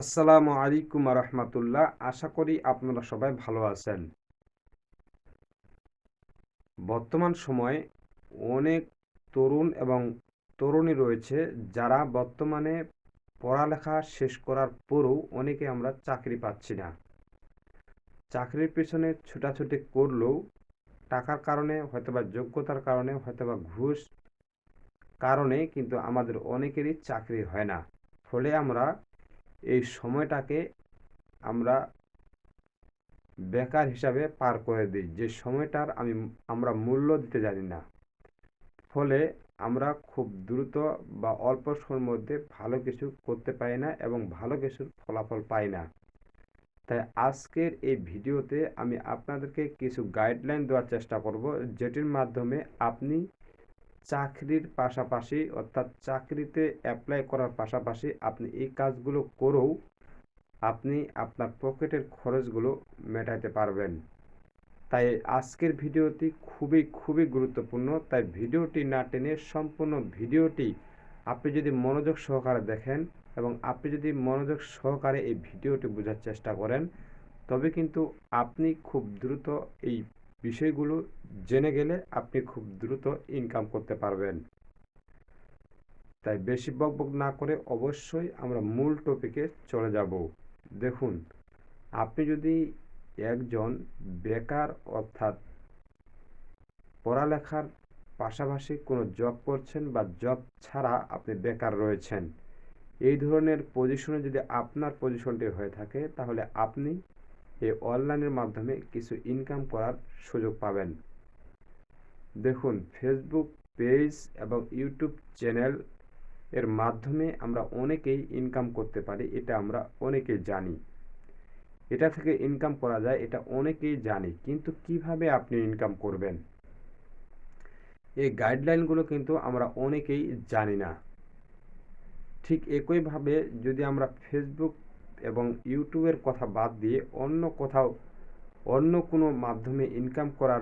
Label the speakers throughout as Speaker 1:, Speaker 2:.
Speaker 1: আসসালামু আলাইকুম রহমতুল্লাহ আশা করি আপনারা সবাই ভালো আছেন। বর্তমান সময়ে অনেক তরুণ এবং তরুণী রয়েছে যারা বর্তমানে পড়ালেখা শেষ করার পরও অনেকে আমরা চাকরি পাচ্ছি না। চাকরির পেছনে ছুটাছুটি করলেও টাকার কারণে হয়তোবা যোগ্যতার কারণে হয়তোবা ঘুষ কারণে কিন্তু আমাদের অনেকেরই চাকরি হয় না। ফলে আমরা এই সময়টাকে আমরা বেকার হিসাবে পার করে দিই। যে সময়টার আমি, আমরা মূল্য দিতে জানি না। ফলে আমরা খুব দ্রুত বা অল্প সময়ের মধ্যে ভালো কিছু করতে পারি না এবং ভালো কিছুর ফলাফল পাই না। তাই আজকের এই ভিডিওতে আমি আপনাদেরকে কিছু গাইডলাইন দেওয়ার চেষ্টা করব, যেটির মাধ্যমে আপনি চাকরির পাশাপাশি, অর্থাৎ চাকরিতে অ্যাপ্লাই করার পাশাপাশি আপনি এই কাজগুলো করেও আপনি আপনার পকেটের খরচগুলো মেটাতে পারবেন। তাই আজকের ভিডিওটি খুবই খুবই গুরুত্বপূর্ণ। তাই ভিডিওটি না টেনে সম্পূর্ণ ভিডিওটি আপনি যদি মনোযোগ সহকারে দেখেন এবং আপনি যদি মনোযোগ সহকারে এই ভিডিওটি বোঝার চেষ্টা করেন, তবে কিন্তু আপনি খুব দ্রুত এই বিষয়গুলো জেনে গেলে আপনি খুব দ্রুত ইনকাম করতে পারবেন। তাই বেশি বকবক না করে অবশ্যই আমরা মূল টপিকে চলে যাব। দেখুন, আপনি যদি একজন বেকার অর্থাৎ পড়ালেখার পাশাপাশি কোনো জব করছেন বা জব ছাড়া আপনি বেকার রয়েছেন, এই ধরনের পজিশনে যদি আপনার পজিশনটি হয়ে থাকে, তাহলে আপনি এই অনলাইনের মাধ্যমে কিছু ইনকাম করার সুযোগ পাবেন। দেখুন ফেসবুক পেজ এবং ইউটিউব চ্যানেল এর মাধ্যমে আমরা অনেকেই ইনকাম করতে পারি, এটা আমরা অনেকেই জানি। এটা থেকে ইনকাম করা যায়, এটা অনেকেই জানি, কিন্তু কীভাবে আপনি ইনকাম করবেন? এই গাইডলাইনগুলো কিন্তু আমরা অনেকেই জানি না। ঠিক একইভাবে যদি আমরা ফেসবুক এবং ইউটিউবের কথা বাদ দিয়ে অন্য কোথাও, অন্য কোনো মাধ্যমে ইনকাম করার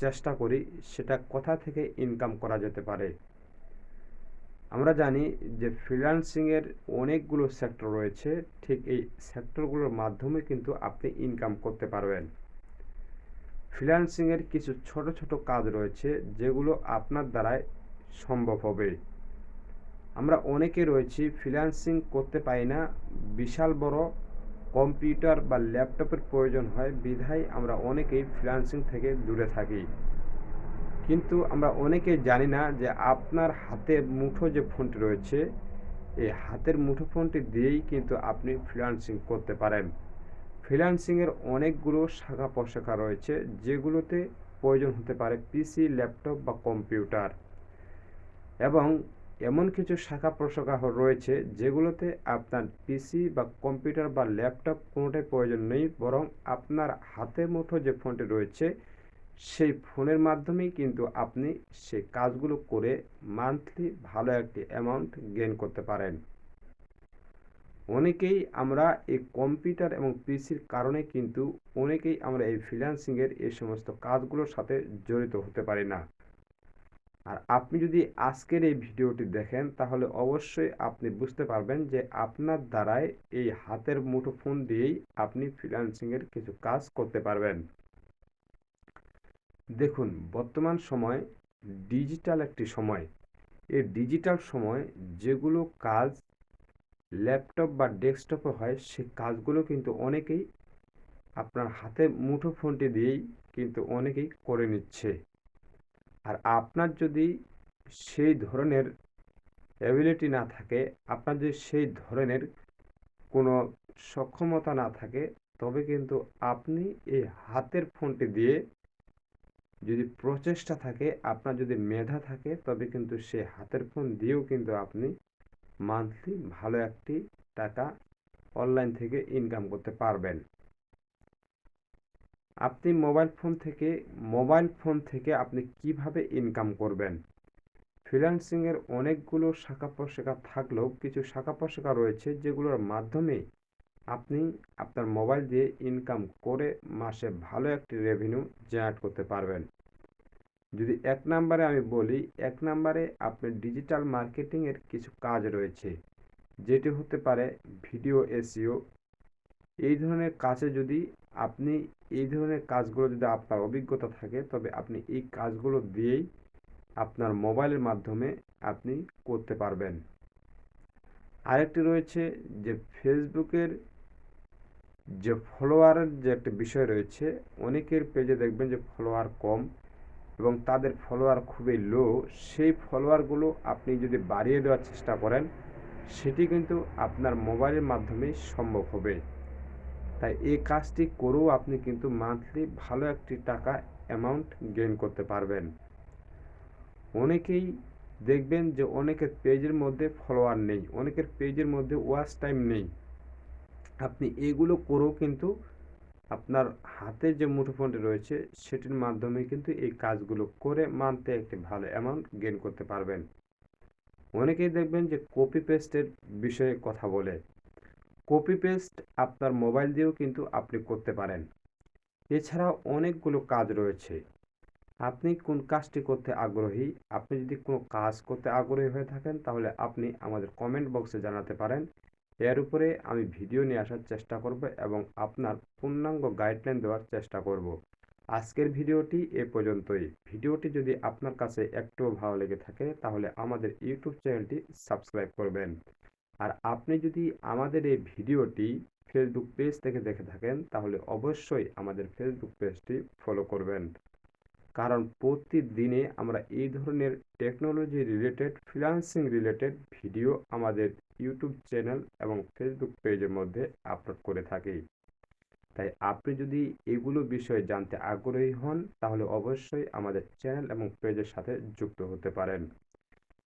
Speaker 1: চেষ্টা করি, সেটা কোথা থেকে ইনকাম করা যেতে পারে? আমরা জানি যে ফ্রিল্যান্সিংয়ের অনেকগুলো সেক্টর রয়েছে, ঠিক এই সেক্টরগুলোর মাধ্যমে কিন্তু আপনি ইনকাম করতে পারবেন। ফ্রিল্যান্সিংয়ের কিছু ছোট ছোট কাজ রয়েছে, যেগুলো আপনার দ্বারাই সম্ভব হবে। আমরা অনেকে রয়েছি ফ্রিল্যান্সিং করতে পারি না। বিশাল বড় কম্পিউটার বা ল্যাপটপের প্রয়োজন হয়। বিধায় আমরা অনেকেই ফ্রিল্যান্সিং থেকে দূরে থাকি। কিন্তু আমরা অনেকেই জানি না যে আপনার হাতে মুঠো যে ফোনটি রয়েছে, এই হাতের মুঠো ফোনটি দিয়েই কিন্তু আপনি ফ্রিল্যান্সিং করতে পারেন। ফ্রিল্যান্সিংয়ের অনেকগুলো শাখা প্রশাখা রয়েছে, যেগুলোতে প্রয়োজন হতে পারে পিসি ল্যাপটপ বা কম্পিউটার এবং এমন কিছু শাখা প্রশাখা রয়েছে যেগুলোতে আপনার পিসি বা কম্পিউটার বা ল্যাপটপ কোনোটাই প্রয়োজন নেই, বরং আপনার হাতে মুঠো যে ফোনটি রয়েছে, সেই ফোনের মাধ্যমেই কিন্তু আপনি সেই কাজগুলো করে মান্থলি ভালো একটি অ্যামাউন্ট গেন করতে পারেন। অনেকেই আমরা এই কম্পিউটার এবং পিসির কারণে কিন্তু অনেকেই আমরা এই ফ্রিল্যান্সিংয়ের এই সমস্ত কাজগুলোর সাথে জড়িত হতে পারি না। আর আপনি যদি আজকের এই ভিডিওটি দেখেন, তাহলে অবশ্যই আপনি বুঝতে পারবেন যে আপনার দ্বারাই এই হাতের মুঠো ফোন দিয়েই আপনি ফ্রিল্যান্সিংয়ের কিছু কাজ করতে পারবেন। দেখুন, বর্তমান সময় ডিজিটাল একটি সময়। এই ডিজিটাল সময় যেগুলো কাজ ল্যাপটপ বা ডেস্কটপে হয়, সে কাজগুলো কিন্তু অনেকেই আপনার হাতে মুঠো ফোনটি দিয়েই কিন্তু অনেকেই করে নিচ্ছে। আর আপনার যদি সেই ধরনের অ্যাবিলিটি না থাকে, আপনার যদি সেই ধরনের কোনো সক্ষমতা না থাকে, তবে কিন্তু আপনি এই হাতের ফোনটি দিয়ে যদি প্রচেষ্টা থাকে, আপনার যদি মেধা থাকে, তবে কিন্তু সে হাতের ফোন দিয়েও কিন্তু আপনি মান্থলি ভালো একটি টাকা অনলাইন থেকে ইনকাম করতে পারবেন। আপনি মোবাইল ফোন থেকে মোবাইল ফোন থেকে আপনি কীভাবে ইনকাম করবেন? ফ্রিল্যান্সিংয়ের অনেকগুলো শাখা প্রশাখা থাকলেও কিছু শাখা প্রশাখা রয়েছে যেগুলোর মাধ্যমে আপনি আপনার মোবাইল দিয়ে ইনকাম করে মাসে ভালো একটি রেভিনিউ জেনারেট করতে পারবেন। যদি এক নম্বরে আমি বলি, এক নম্বরে আপনার ডিজিটাল মার্কেটিংয়ের কিছু কাজ রয়েছে, যেটি হতে পারে ভিডিও এসইও এই ধরনের কাজে যদি আপনি এই ধরনের কাজগুলো যদি আপনার অভিজ্ঞতা থাকে, তবে আপনি এই কাজগুলো দিয়েই আপনার মোবাইলের মাধ্যমে আপনি করতে পারবেন। আরেকটি রয়েছে যে, ফেসবুকের যে ফলোয়ারের যে একটা বিষয় রয়েছে, অনেকের পেজে দেখবেন যে ফলোয়ার কম এবং তাদের ফলোয়ার খুবই লো। সেই ফলোয়ারগুলো আপনি যদি বাড়িয়ে দেওয়ার চেষ্টা করেন, সেটি কিন্তু আপনার মোবাইলের মাধ্যমেই সম্ভব হবে। তাই এই কাজটি করেও আপনি কিন্তু মান্থলি ভালো একটি টাকা অ্যামাউন্ট গেইন করতে পারবেন। অনেকেই দেখবেন যে অনেকের পেজের মধ্যে ফলোয়ার নেই, অনেকের পেজের মধ্যে ওয়াচ টাইম নেই। আপনি এগুলো করেও কিন্তু আপনার হাতে যে মুঠোফোনটি রয়েছে, সেটির মাধ্যমে কিন্তু এই কাজগুলো করে মান্থে একটি ভালো অ্যামাউন্ট গেইন করতে পারবেন। অনেকেই দেখবেন যে কপি পেস্টের বিষয়ে কথা বলে। কপি পেস্ট আপনার মোবাইল দিয়েও কিন্তু আপনি করতে পারেন। এছাড়াও অনেকগুলো কাজ রয়েছে। আপনি কোন কাজটি করতে আগ্রহী, আপনি যদি কোনো কাজ করতে আগ্রহী হয়ে থাকেন, তাহলে আপনি আমাদের কমেন্ট বক্সে জানাতে পারেন। এর উপরে আমি ভিডিও নিয়ে আসার চেষ্টা করব এবং আপনার পূর্ণাঙ্গ গাইডলাইন দেওয়ার চেষ্টা করব। আজকের ভিডিওটি এ পর্যন্তই। ভিডিওটি যদি আপনার কাছে একটুও ভালো লেগে থাকে, তাহলে আমাদের ইউটিউব চ্যানেলটি সাবস্ক্রাইব করবেন। আর আপনি যদি আমাদের এই ভিডিওটি ফেসবুক পেজ থেকে দেখে থাকেন, তাহলে অবশ্যই আমাদের ফেসবুক পেজটি ফলো করবেন। কারণ প্রতিদিনে আমরা এই ধরনের technology related freelancing related video আমাদের ইউটিউব চ্যানেল এবং ফেসবুক পেজের মধ্যে আপলোড করে থাকি। তাই আপনি যদি এগুলো বিষয়ে জানতে আগ্রহী হন, তাহলে অবশ্যই আমাদের চ্যানেল এবং পেজের সাথে যুক্ত হতে পারেন।